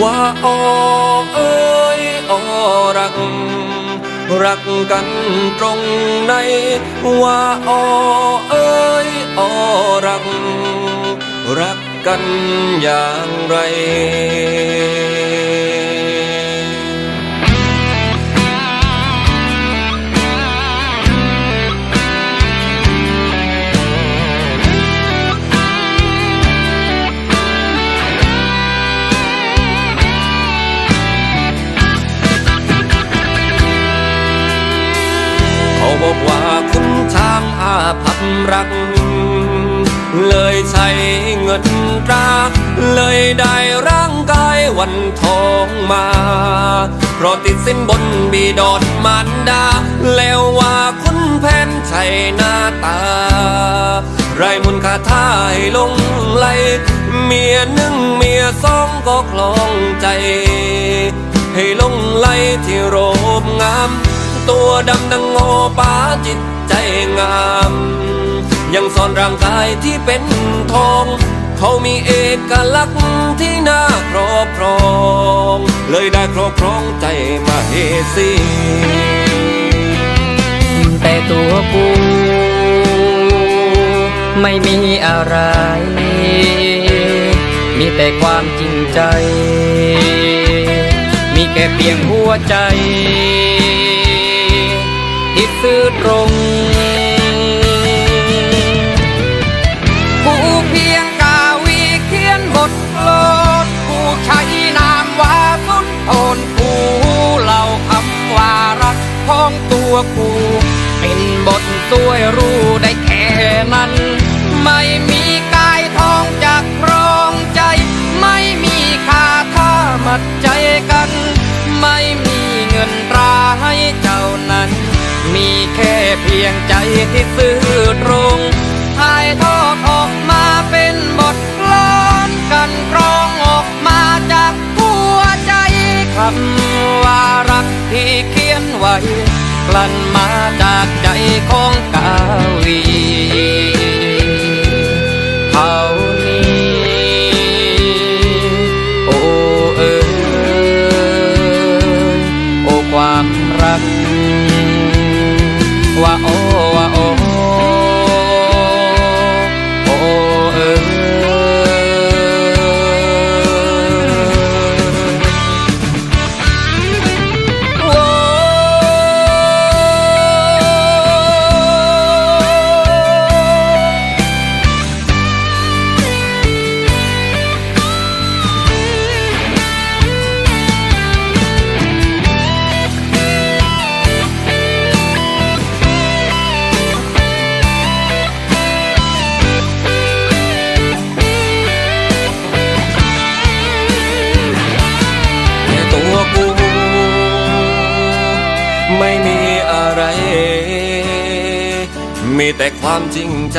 ว่าออเอ้ยอรัก รักกันตรงไหนว่าออเอ้ยอรัก รักกันอย่างไร รัก เลยใช้เงินตรา เลยได้ร่างกายวันทองมา เพราะติดสินบนบีดอนมารดา แล้วว่าคุณแผนใช่หน้าตา ไรมุนคาท่ายลงไหล เมียหนึ่งเมียสองก็คลองใจ ให้ลงไหลที่โรบงามตัวดำดังโงอป้าจิตใจงาม ยังซ่อนร่างกายที่เป็นทอง เขามีเอกลักษณ์ที่น่าครอบครอง เลยได้ครอบครองใจมาเฮสีแต่ตัวกูไม่มีอะไร มีแต่ความจริงใจ มีแค่เพียงหัวใจ ที่ซื่อตรง ของตัวกู เป็นบทสวยรู้ได้แค่นั้น ไม่มี ไว้ กลั่นมาจากใจของกาวี มีแต่ความจริงใจ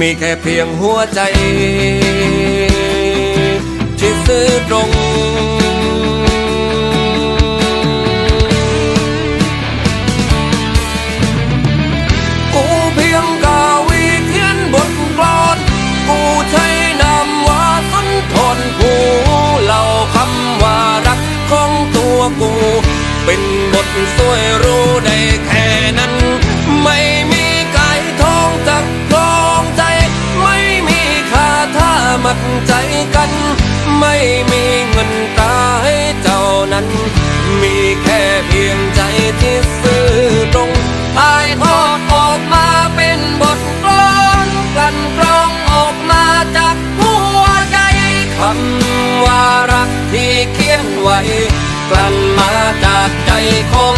มีแค่เพียงหัวใจ ที่ซื่อตรง กูเพียงกาวีเขียนบทกลอน กูใช้นามว่าสุนทรกูเล่าคำว่ารักของตัวกู เป็นบทสวยรู้ น ไม่มีเงินตาให้เจ้านั้น มีแค่เพียงใจที่ซื่อตรงตายทอดออกมาเป็นบทกลอนกลั่นกรองออกมาจากหัวใจคำว่ารักที่เขียนไว้กลั่นมาจากใจของ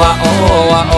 ว่าโอว่าโ